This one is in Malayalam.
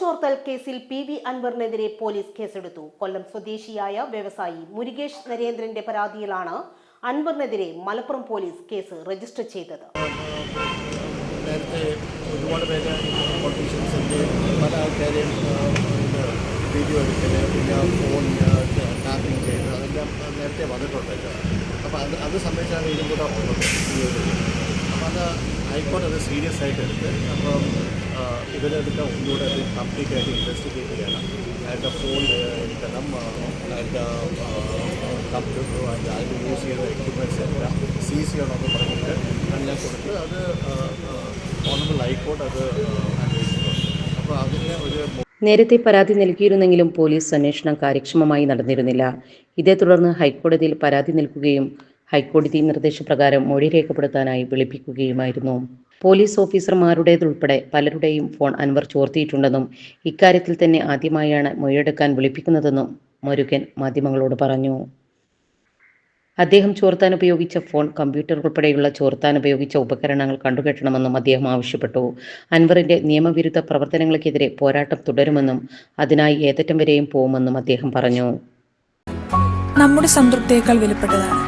ചോർത്തൽ കേസിൽ പി വി അൻവറിനെതിരെ പോലീസ് കേസെടുത്തു. കൊല്ലം സ്വദേശിയായ വ്യവസായി മുരുകേഷ് നരേന്ദ്രന്റെ പരാതിയിലാണ് അൻവറിനെതിരെ മലപ്പുറം പോലീസ് കേസ് രജിസ്റ്റർ ചെയ്തത്. വീഡിയോ എടുക്കൽ പിന്നെ ഫോൺ ടാപ്പിംഗ് അതെല്ലാം നേരത്തെ അപ്പോൾ അത് അത് സംബന്ധിച്ചാണ് ഇതും കൂടെ ഉള്ളത് ഈ ഒരു അപ്പോൾ അത് ഹൈക്കോടതി അത് സീരിയസ് ആയിട്ട് എടുത്ത് അപ്പം ഇവരെടുത്ത് ഒന്നുകൂടെ അത് കംപ്ലീറ്റ് ആയിട്ട് ഇൻവെസ്റ്റിഗേറ്റ് ചെയ്യണം. അയാളുടെ ഫോൺ എടുക്കണം അയാളുടെ കമ്പ്യൂട്ടർ അതിന്റെ അതിൽ യൂസ് ചെയ്ത എക്യുപ്മെന്റ്സ് എല്ലാം സീസ് ചെയ്യണമെന്ന് പറഞ്ഞിട്ട് എല്ലാം കൊടുത്ത് അത് ഓണബിൾ ഹൈക്കോടതി അത് അപ്പോൾ അതിന് ഒരു നേരത്തെ പരാതി നൽകിയിരുന്നെങ്കിലും പോലീസ് അന്വേഷണം കാര്യക്ഷമമായി നടന്നിരുന്നില്ല. ഇതേ തുടർന്ന് ഹൈക്കോടതിയിൽ പരാതി നൽകുകയും ഹൈക്കോടതി നിർദ്ദേശപ്രകാരം മൊഴി രേഖപ്പെടുത്താനായി വിളിപ്പിക്കുകയുമായിരുന്നു. പോലീസ് ഓഫീസർമാരുടേതുൾപ്പെടെ പലരുടെയും ഫോൺ അൻവർ ചോർത്തിയിട്ടുണ്ടെന്നും ഇക്കാര്യത്തിൽ തന്നെ ആദ്യമായാണ് മൊഴിയെടുക്കാൻ വിളിപ്പിക്കുന്നതെന്നും മുരുകൻ മാധ്യമങ്ങളോട് പറഞ്ഞു. അദ്ദേഹം ചോർത്താൻ ഉപയോഗിച്ച ഫോൺ കമ്പ്യൂട്ടർ ഉൾപ്പെടെയുള്ള ചോർത്താൻ ഉപയോഗിച്ച ഉപകരണങ്ങൾ കണ്ടുകെട്ടണമെന്നും അദ്ദേഹം ആവശ്യപ്പെട്ടു. അൻവറിന്റെ നിയമവിരുദ്ധ പ്രവർത്തനങ്ങൾക്കെതിരെ പോരാട്ടം തുടരുമെന്നും അതിനായി ഏതറ്റം വരെയും പോകുമെന്നും അദ്ദേഹം പറഞ്ഞു. നമ്മുടെ സംതൃപ്തിയേക്കാൾ വിലപ്പെട്ടതാണ്.